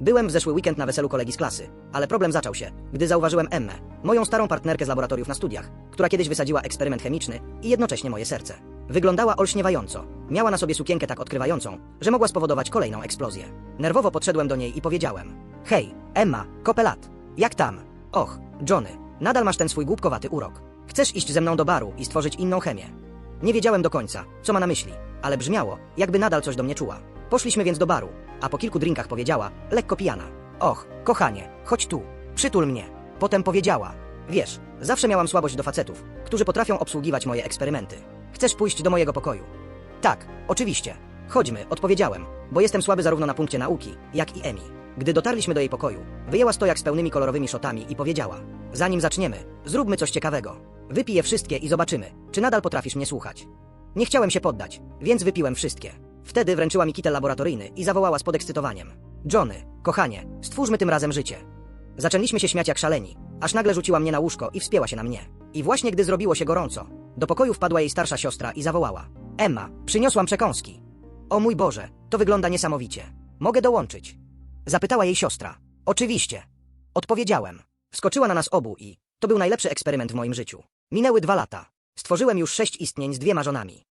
Byłem w zeszły weekend na weselu kolegi z klasy, ale problem zaczął się, gdy zauważyłem Emmę, moją starą partnerkę z laboratoriów na studiach, która kiedyś wysadziła eksperyment chemiczny i jednocześnie moje serce. Wyglądała olśniewająco. Miała na sobie sukienkę tak odkrywającą, że mogła spowodować kolejną eksplozję. Nerwowo podszedłem do niej i powiedziałem: Hej, Emma, kopelat, jak tam? Och, Johnny, nadal masz ten swój głupkowaty urok. Chcesz iść ze mną do baru i stworzyć inną chemię? Nie wiedziałem do końca, co ma na myśli, ale brzmiało, jakby nadal coś do mnie czuła. Poszliśmy więc do baru, a po kilku drinkach powiedziała, lekko pijana. Och, kochanie, chodź tu, przytul mnie. Potem powiedziała, wiesz, zawsze miałam słabość do facetów, którzy potrafią obsługiwać moje eksperymenty. Chcesz pójść do mojego pokoju? Tak, oczywiście. Chodźmy, odpowiedziałem, bo jestem słaby zarówno na punkcie nauki, jak i Emi. Gdy dotarliśmy do jej pokoju, wyjęła stojak z pełnymi kolorowymi szotami i powiedziała: Zanim zaczniemy, zróbmy coś ciekawego. Wypij je wszystkie i zobaczymy, czy nadal potrafisz mnie słuchać. Nie chciałem się poddać, więc wypiłem wszystkie. Wtedy wręczyła mi kitel laboratoryjny i zawołała z podekscytowaniem: Johnny, kochanie, stwórzmy tym razem życie. Zaczęliśmy się śmiać jak szaleni, aż nagle rzuciła mnie na łóżko i wspięła się na mnie. I właśnie gdy zrobiło się gorąco, do pokoju wpadła jej starsza siostra i zawołała: Emma, przyniosłam przekąski. O mój Boże, to wygląda niesamowicie. Mogę dołączyć? Zapytała jej siostra. Oczywiście. Odpowiedziałem. Wskoczyła na nas obu i to był najlepszy eksperyment w moim życiu. Minęły dwa lata. Stworzyłem już sześć istnień z dwiema żonami.